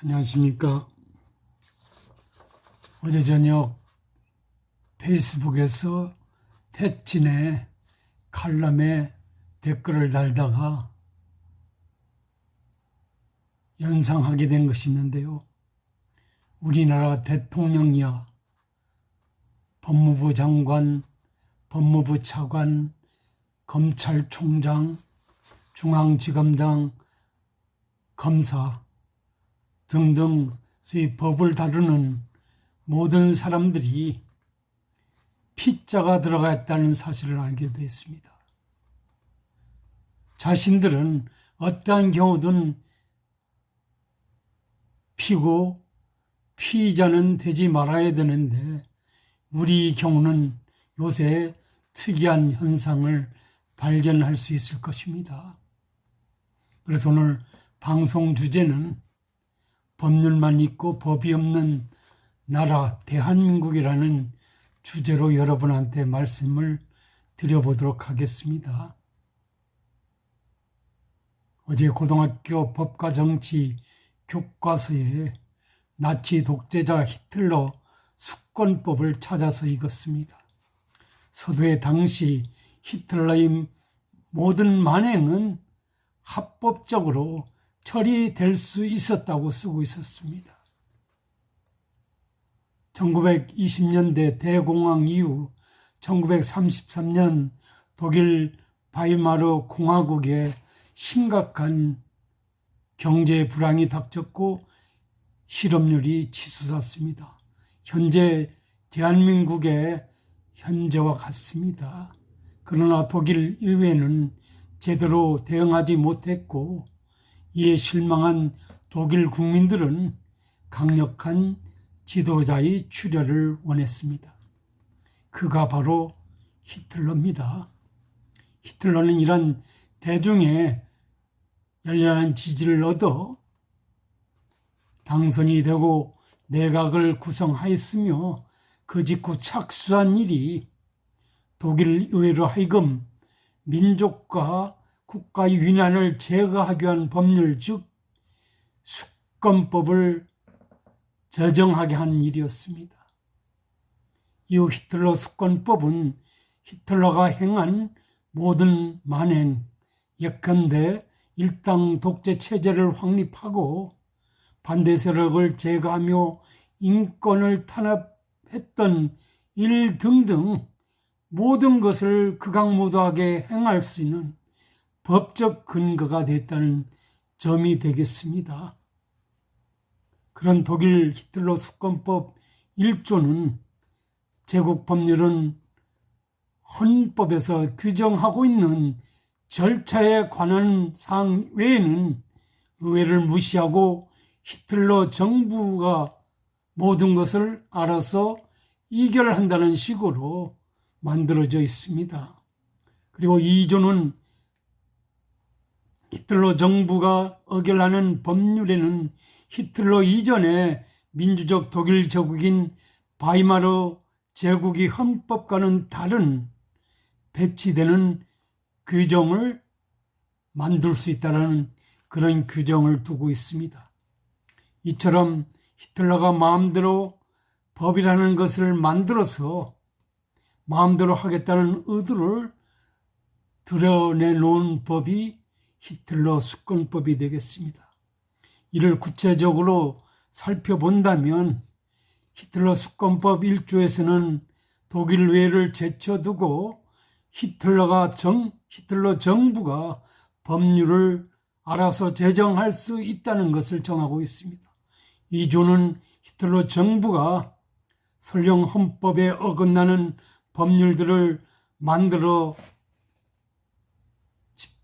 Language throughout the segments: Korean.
안녕하십니까. 어제 저녁 페이스북에서 태친의 칼럼에 댓글을 달다가 연상하게 된 것이 있는데요. 우리나라 대통령이야 법무부 장관, 법무부 차관, 검찰총장, 중앙지검장, 검사 등등 소위 법을 다루는 모든 사람들이 피자가 들어가 있다는 사실을 알게 됐습니다. 자신들은 어떠한 경우든 피고 피의자는 되지 말아야 되는데 우리 경우는 요새 특이한 현상을 발견할 수 있을 것입니다. 그래서 오늘 방송 주제는 법률만 있고 법이 없는 나라 대한민국이라는 주제로 여러분한테 말씀을 드려보도록 하겠습니다. 어제 고등학교 법과 정치 교과서에 나치 독재자 히틀러 수권법을 찾아서 읽었습니다. 서두에 당시 히틀러의 모든 만행은 합법적으로 처리될 수 있었다고 쓰고 있었습니다. 1920년대 대공황 이후 1933년 독일 바이마르 공화국에 심각한 경제 불황이 닥쳤고 실업률이 치솟았습니다. 현재 대한민국의 현재와 같습니다. 그러나 독일 의회는 제대로 대응하지 못했고 이에 실망한 독일 국민들은 강력한 지도자의 출혈을 원했습니다. 그가 바로 히틀러입니다. 히틀러는 이런 대중의 열렬한 지지를 얻어 당선이 되고 내각을 구성하였으며 그 직후 착수한 일이 독일 의회로 하여금 민족과 국가의 위난을 제거하기 위한 법률 즉 수권법을 제정하게 한 일이었습니다. 이후 히틀러 수권법은 히틀러가 행한 모든 만행, 예컨대 일당 독재 체제를 확립하고 반대 세력을 제거하며 인권을 탄압했던 일 등등 모든 것을 극악무도하게 행할 수 있는 법적 근거가 됐다는 점이 되겠습니다. 그런 독일 히틀러 수권법 1조는 제국 법률은 헌법에서 규정하고 있는 절차에 관한 사항 외에는 의회를 무시하고 히틀러 정부가 모든 것을 알아서 이결한다는 식으로 만들어져 있습니다. 그리고 2조는 히틀러 정부가 어결하는 법률에는 히틀러 이전에 민주적 독일 제국인 바이마르 제국이 헌법과는 다른 배치되는 규정을 만들 수 있다는 그런 규정을 두고 있습니다. 이처럼 히틀러가 마음대로 법이라는 것을 만들어서 마음대로 하겠다는 의도를 드러내 놓은 법이 히틀러 수권법이 되겠습니다. 이를 구체적으로 살펴본다면 히틀러 수권법 1조에서는 독일 외를 제쳐두고 히틀러가 정, 히틀러 정부가 법률을 알아서 제정할 수 있다는 것을 정하고 있습니다. 2조는 히틀러 정부가 설령 헌법에 어긋나는 법률들을 만들어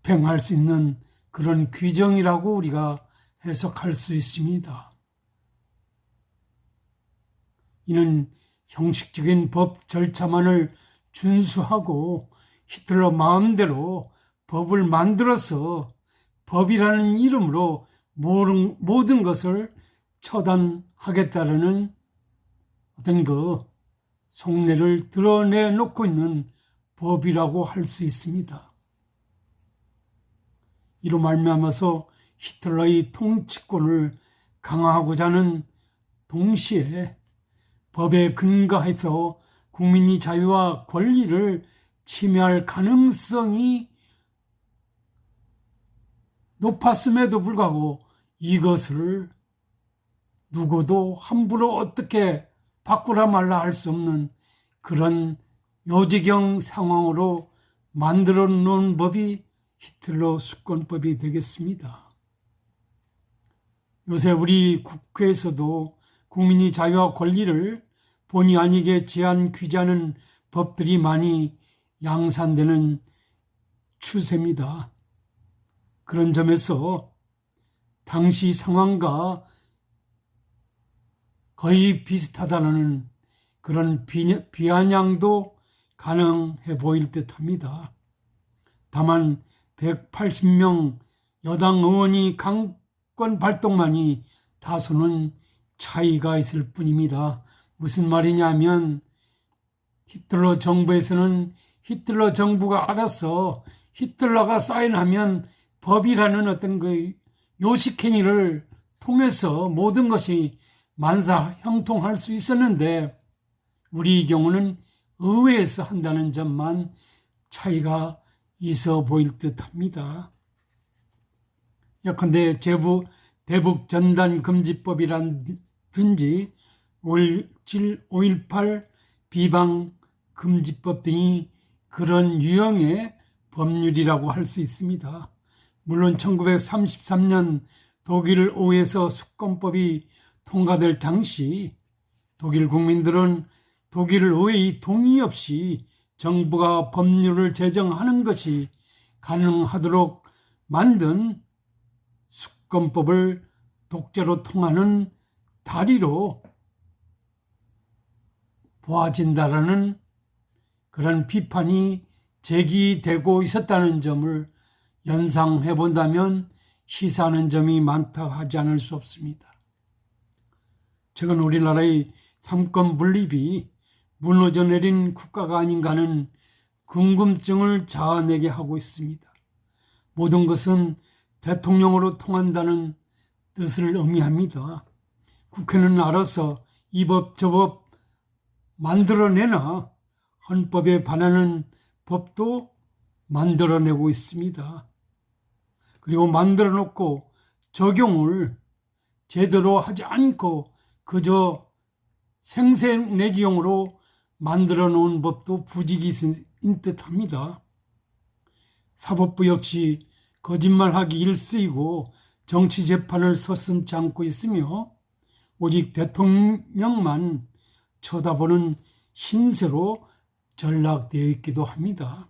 집행할 수 있는 그런 규정이라고 우리가 해석할 수 있습니다. 이는 형식적인 법 절차만을 준수하고 히틀러 마음대로 법을 만들어서 법이라는 이름으로 모든, 것을 처단하겠다는 어떤 그 속내를 드러내 놓고 있는 법이라고 할 수 있습니다. 이로 말미암아서 히틀러의 통치권을 강화하고자 하는 동시에 법에 근거해서 국민의 자유와 권리를 침해할 가능성이 높았음에도 불구하고 이것을 누구도 함부로 어떻게 바꾸라 말라 할 수 없는 그런 요지경 상황으로 만들어 놓은 법이 히틀러 수권법이 되겠습니다. 요새 우리 국회에서도 국민의 자유와 권리를 본의 아니게 제한 규제하는 법들이 많이 양산되는 추세입니다. 그런 점에서 당시 상황과 거의 비슷하다는 그런 비- 비아냥도 가능해 보일 듯 합니다. 다만 180명 여당 의원이 강권 발동만이 다소는 차이가 있을 뿐입니다. 무슨 말이냐면 히틀러 정부에서는 히틀러 정부가 알아서 히틀러가 사인하면 법이라는 어떤 그 요식행위를 통해서 모든 것이 만사 형통할 수 있었는데 우리 경우는 의회에서 한다는 점만 차이가 있어 보일 듯 합니다. 예컨대 제부 대북 전단 금지법이란든지 5.17, 5.18 비방 금지법 등이 그런 유형의 법률이라고 할 수 있습니다. 물론 1933년 독일 오에서 수권법이 통과될 당시 독일 국민들은 독일 의회의 동의 없이 정부가 법률을 제정하는 것이 가능하도록 만든 수권법을 독재로 통하는 다리로 보아진다라는 그런 비판이 제기되고 있었다는 점을 연상해 본다면 시사하는 점이 많다 하지 않을 수 없습니다. 최근 우리나라의 삼권 분립이 무너져 내린 국가가 아닌가는 궁금증을 자아내게 하고 있습니다. 모든 것은 대통령으로 통한다는 뜻을 의미합니다. 국회는 알아서 이법 저법 만들어내나 헌법에 반하는 법도 만들어내고 있습니다. 그리고 만들어 놓고 적용을 제대로 하지 않고 그저 생생내기용으로 만들어 놓은 법도 부지기인 듯 합니다. 사법부 역시 거짓말하기 일쓰이고 정치 재판을 서슴지 않고 있으며 오직 대통령만 쳐다보는 신세로 전락되어 있기도 합니다.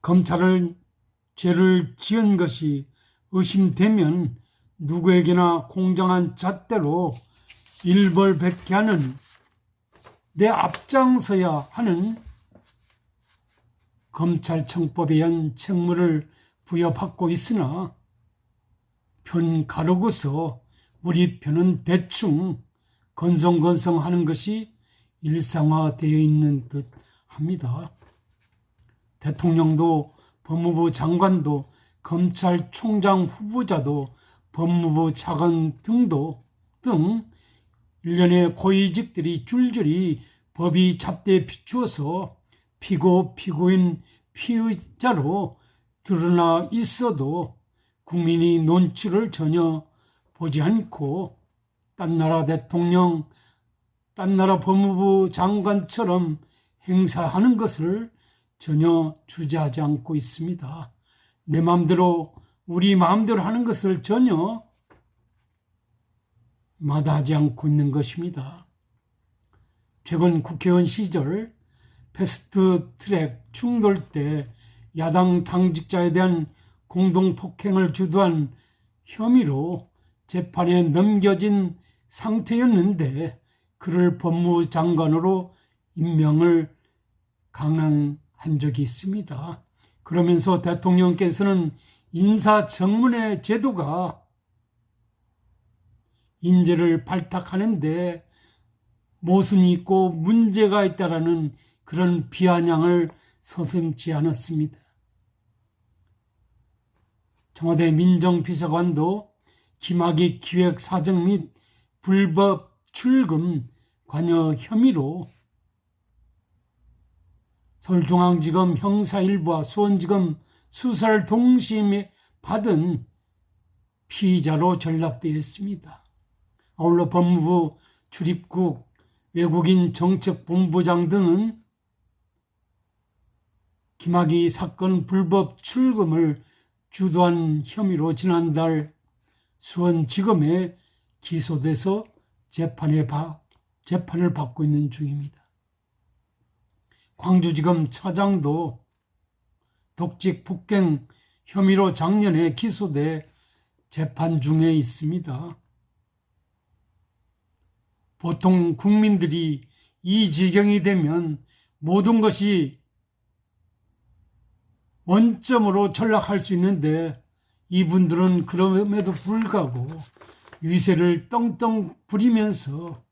검찰을 죄를 지은 것이 의심되면 누구에게나 공정한 잣대로 일벌백계하는 내 앞장서야 하는 검찰청법에 의한 책무를 부여받고 있으나 편 가르고서 우리 편은 대충 건성건성 하는 것이 일상화되어 있는 듯 합니다. 대통령도 법무부 장관도 검찰총장 후보자도 법무부 차관 등도 등 일련의 고위직들이 줄줄이 법이 잣대에 비추어서 피고 피고인 피의자로 드러나 있어도 국민이 논치를 전혀 보지 않고 딴 나라 대통령, 딴 나라 법무부 장관처럼 행사하는 것을 전혀 주저하지 않고 있습니다. 내 마음대로 우리 마음대로 하는 것을 전혀 마다하지 않고 있는 것입니다. 최근 국회의원 시절 패스트 트랙 충돌 때 야당 당직자에 대한 공동 폭행을 주도한 혐의로 재판에 넘겨진 상태였는데 그를 법무부 장관으로 임명을 강행한 적이 있습니다. 그러면서 대통령께서는 인사청문회 제도가 인재를 발탁하는데 모순이 있고 문제가 있다라는 그런 비아냥을 서슴지 않았습니다. 청와대 민정비서관도 김학의 기획 사정 및 불법 출금 관여 혐의로 서울중앙지검 형사일부와 수원지검 수사를 동시에 받은 피의자로 전락되었습니다. 아울러 법무부 출입국 외국인 정책본부장 등은 김학의 사건 불법 출금을 주도한 혐의로 지난달 수원지검에 기소돼서 재판에 바, 재판을 받고 있는 중입니다. 광주지검 차장도 독직 폭행 혐의로 작년에 기소돼 재판 중에 있습니다. 보통 국민들이 이 지경이 되면 모든 것이 원점으로 전락할 수 있는데 이분들은 그럼에도 불구하고 위세를 떵떵 부리면서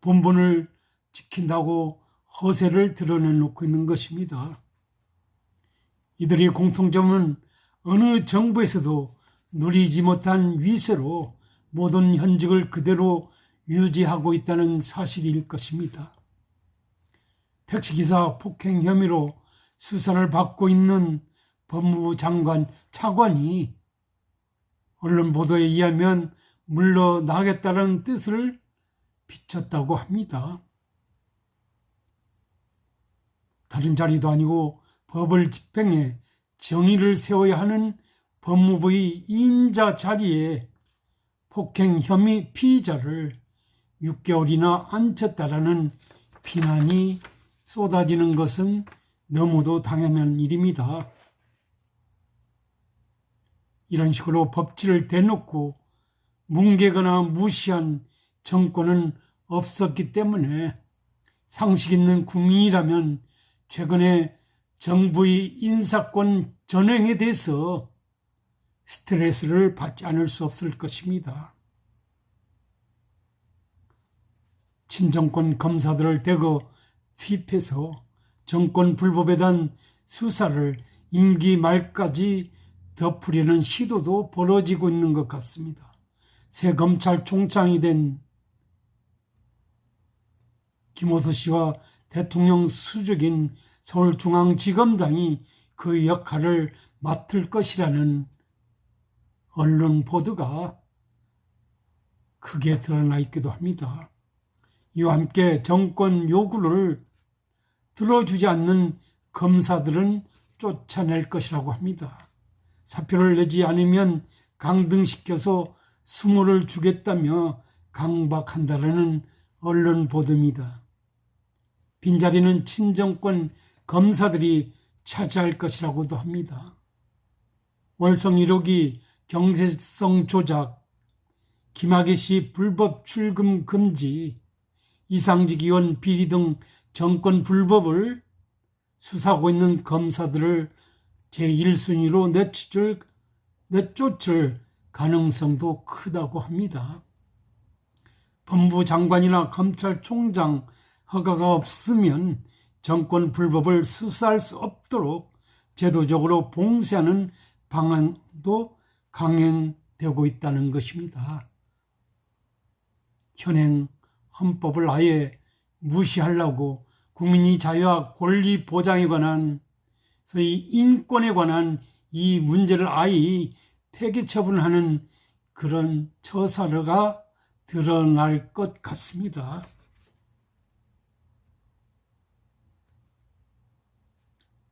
본분을 지킨다고 허세를 드러내놓고 있는 것입니다. 이들의 공통점은 어느 정부에서도 누리지 못한 위세로 모든 현직을 그대로 유지하고 있다는 사실일 것입니다. 택시기사 폭행 혐의로 수사를 받고 있는 법무부 장관 차관이 언론 보도에 의하면 물러나겠다는 뜻을 비쳤다고 합니다. 다른 자리도 아니고 법을 집행해 정의를 세워야 하는 법무부의 인자 자리에 폭행 혐의 피의자를 6개월이나 앉혔다라는 비난이 쏟아지는 것은 너무도 당연한 일입니다. 이런 식으로 법치를 대놓고 뭉개거나 무시한 정권은 없었기 때문에 상식 있는 국민이라면 최근에 정부의 인사권 전횡에 대해서 스트레스를 받지 않을 수 없을 것입니다. 친정권 검사들을 대거 투입해서 정권 불법에 대한 수사를 임기 말까지 덮으려는 시도도 벌어지고 있는 것 같습니다. 새 검찰총장이 된 김호수 씨와 대통령 수적인 서울중앙지검장이 그 역할을 맡을 것이라는 언론 보도가 크게 드러나 있기도 합니다. 이와 함께 정권 요구를 들어주지 않는 검사들은 쫓아낼 것이라고 합니다. 사표를 내지 않으면 강등시켜서 수모를 주겠다며 강박한다라는 언론 보도입니다. 빈자리는 친정권 검사들이 차지할 것이라고도 합니다. 월성 1호기 경제성 조작, 김학의 씨 불법 출금 금지, 이상직 의원 비리 등 정권 불법을 수사하고 있는 검사들을 제1순위로 내쫓을, 내쫓을 가능성도 크다고 합니다. 법무부 장관이나 검찰총장 허가가 없으면 정권 불법을 수사할 수 없도록 제도적으로 봉쇄하는 방안도 강행되고 있다는 것입니다. 현행 헌법을 아예 무시하려고 국민이 자유와 권리 보장에 관한 소위 인권에 관한 이 문제를 아예 폐기 처분하는 그런 처사가 드러날 것 같습니다.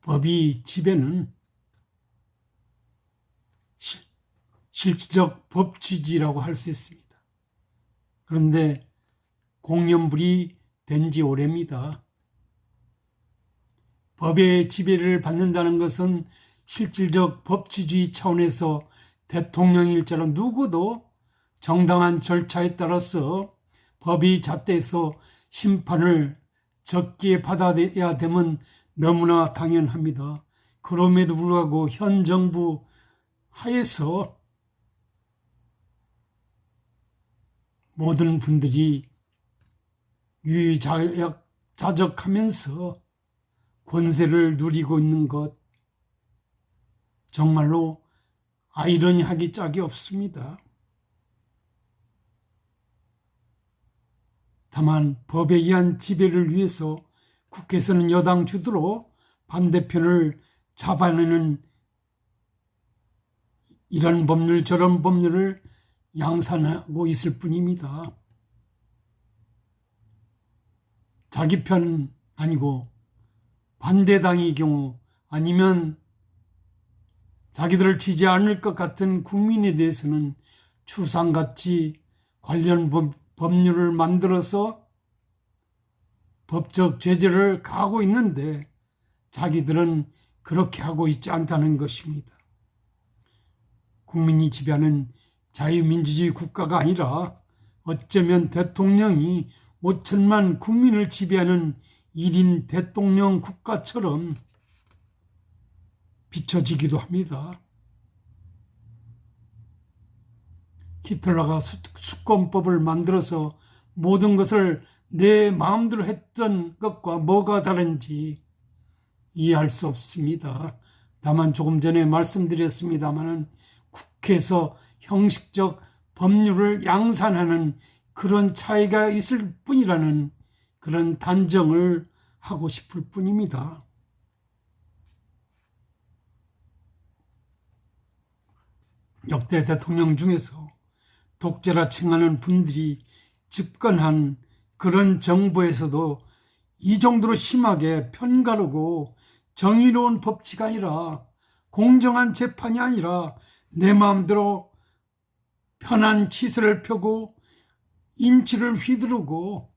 법이 집에는 실 질적 법취지라고 할 수 있습니다. 그런데 공연불이 된 지 오래입니다. 법의 지배를 받는다는 것은 실질적 법치주의 차원에서 대통령 일자로 누구도 정당한 절차에 따라서 법이 잣대에서 심판을 적기에 받아야 되면 너무나 당연합니다. 그럼에도 불구하고 현 정부 하에서 모든 분들이 유유자적, 자적하면서 권세를 누리고 있는 것 정말로 아이러니하기 짝이 없습니다. 다만 법에 의한 지배를 위해서 국회에서는 여당 주도로 반대편을 잡아내는 이런 법률 저런 법률을 양산하고 있을 뿐입니다. 자기 편 아니고 반대당의 경우 아니면 자기들을 지지 않을 것 같은 국민에 대해서는 추상같이 관련 법, 법률을 만들어서 법적 제재를 가하고 있는데 자기들은 그렇게 하고 있지 않다는 것입니다. 국민이 지배하는 자유민주주의 국가가 아니라 어쩌면 대통령이 5천만 국민을 지배하는 1인 대통령 국가처럼 비춰지기도 합니다. 히틀러가 수- 수권법을 만들어서 모든 것을 내 마음대로 했던 것과 뭐가 다른지 이해할 수 없습니다. 다만 조금 전에 말씀드렸습니다마는 국회에서 형식적 법률을 양산하는 그런 차이가 있을 뿐이라는 그런 단정을 하고 싶을 뿐입니다. 역대 대통령 중에서 독재라 칭하는 분들이 집권한 그런 정부에서도 이 정도로 심하게 편가르고 정의로운 법치가 아니라 공정한 재판이 아니라 내 마음대로 편한 치수를 펴고 인치를 휘두르고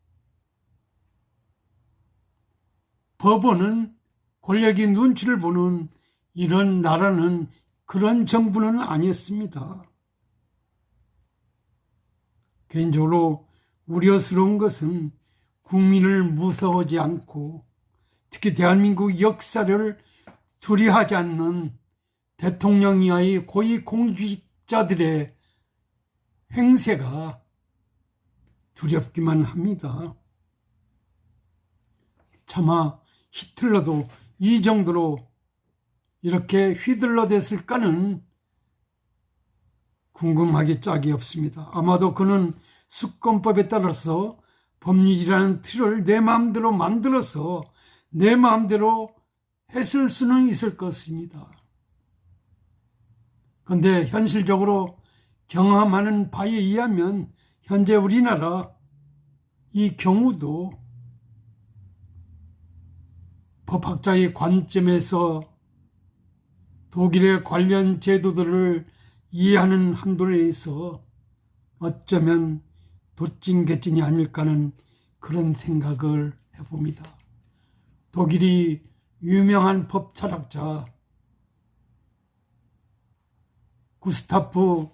법원은 권력이 눈치를 보는 이런 나라는 그런 정부는 아니었습니다. 개인적으로 우려스러운 것은 국민을 무서워하지 않고 특히 대한민국 역사를 두려워하지 않는 대통령 이하의 고위 공직자들의 행세가 두렵기만 합니다. 차마 히틀러도 이 정도로 이렇게 휘둘러 댔을까는 궁금하기 짝이 없습니다. 아마도 그는 수권법에 따라서 법률이라는 틀을 내 마음대로 만들어서 내 마음대로 했을 수는 있을 것입니다. 그런데 현실적으로 경험하는 바에 의하면 현재 우리나라 이 경우도 법학자의 관점에서 독일의 관련 제도들을 이해하는 한도 내에서 어쩌면 도찐개찐이 아닐까는 그런 생각을 해봅니다. 독일이 유명한 법 철학자 구스타프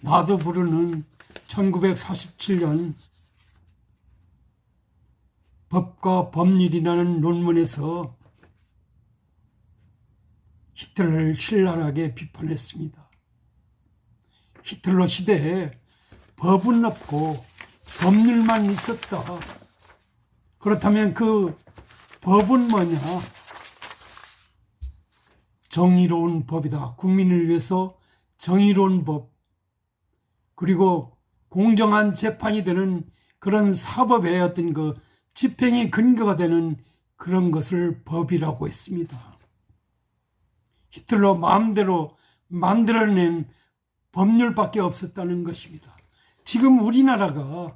나도 부르는 1947년 법과 법률이라는 논문에서 히틀러를 신랄하게 비판했습니다. 히틀러 시대에 법은 없고 법률만 있었다. 그렇다면 그 법은 뭐냐? 정의로운 법이다. 국민을 위해서 정의로운 법. 그리고 공정한 재판이 되는 그런 사법의 어떤 그 집행의 근거가 되는 그런 것을 법이라고 했습니다. 히틀러 마음대로 만들어낸 법률밖에 없었다는 것입니다. 지금 우리나라가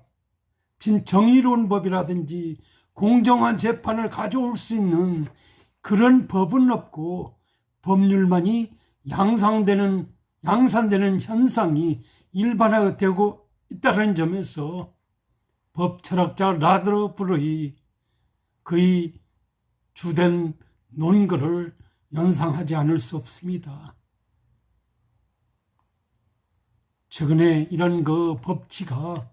진 정의로운 법이라든지 공정한 재판을 가져올 수 있는 그런 법은 없고 법률만이 양상되는 양산되는 현상이 일반화되고 있다는 점에서 법 철학자 라드러 브로이 그의 주된 논거를 연상하지 않을 수 없습니다. 최근에 이런 그 법치가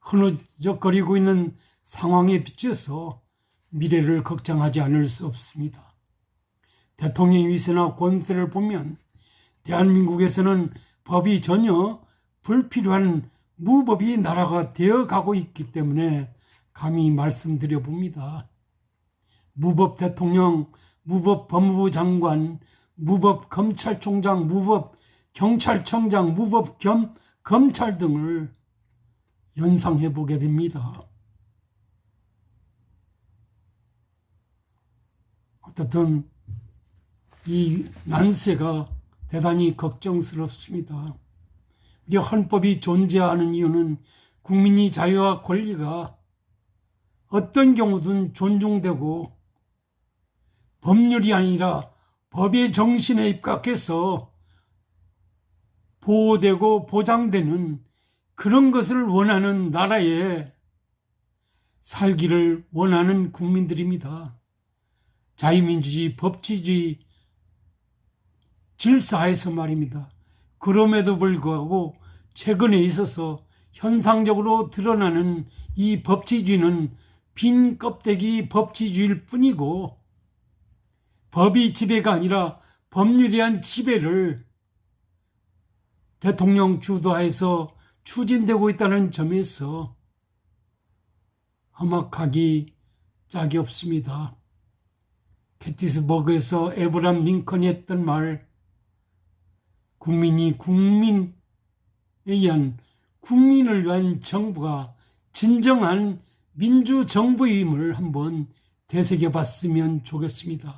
흐느적거리고 있는 상황에 비춰서 미래를 걱정하지 않을 수 없습니다. 대통령 위세나 권세를 보면 대한민국에서는 법이 전혀 불필요한 무법이 나라가 되어가고 있기 때문에 감히 말씀드려 봅니다. 무법 대통령, 무법 법무부 장관, 무법 검찰총장, 무법 경찰청장, 무법 겸 검찰 등을 연상해 보게 됩니다. 어떻든 이 난세가 대단히 걱정스럽습니다. 우리 헌법이 존재하는 이유는 국민이 자유와 권리가 어떤 경우든 존중되고 법률이 아니라 법의 정신에 입각해서 보호되고 보장되는 그런 것을 원하는 나라에 살기를 원하는 국민들입니다. 자유민주주의, 법치주의 질서에서 말입니다. 그럼에도 불구하고 최근에 있어서 현상적으로 드러나는 이 법치주의는 빈 껍데기 법치주의일 뿐이고 법이 지배가 아니라 법률에 한 지배를 대통령 주도하에서 추진되고 있다는 점에서 험악하기 짝이 없습니다. 게티스버그에서 에브람 링컨이 했던 말, 국민이 국민에 의한 국민을 위한 정부가 진정한 민주 정부임을 한번 되새겨 봤으면 좋겠습니다.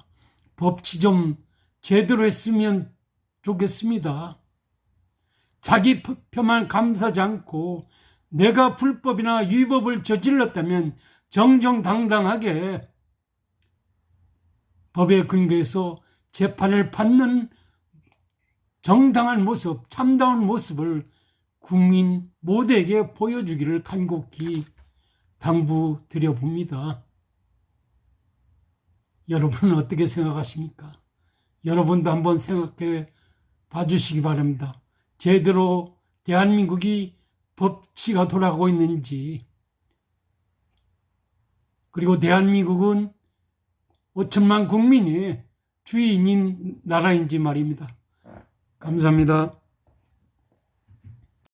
법치 좀 제대로 했으면 좋겠습니다. 자기 표만 감사하지 않고 내가 불법이나 위법을 저질렀다면 정정당당하게 법에 근거해서 재판을 받는 정당한 모습, 참다운 모습을 국민 모두에게 보여주기를 간곡히 당부드려 봅니다. 여러분은 어떻게 생각하십니까? 여러분도 한번 생각해 봐 주시기 바랍니다. 제대로 대한민국이 법치가 돌아가고 있는지, 그리고 대한민국은 5천만 국민의 주인인 나라인지 말입니다. 감사합니다.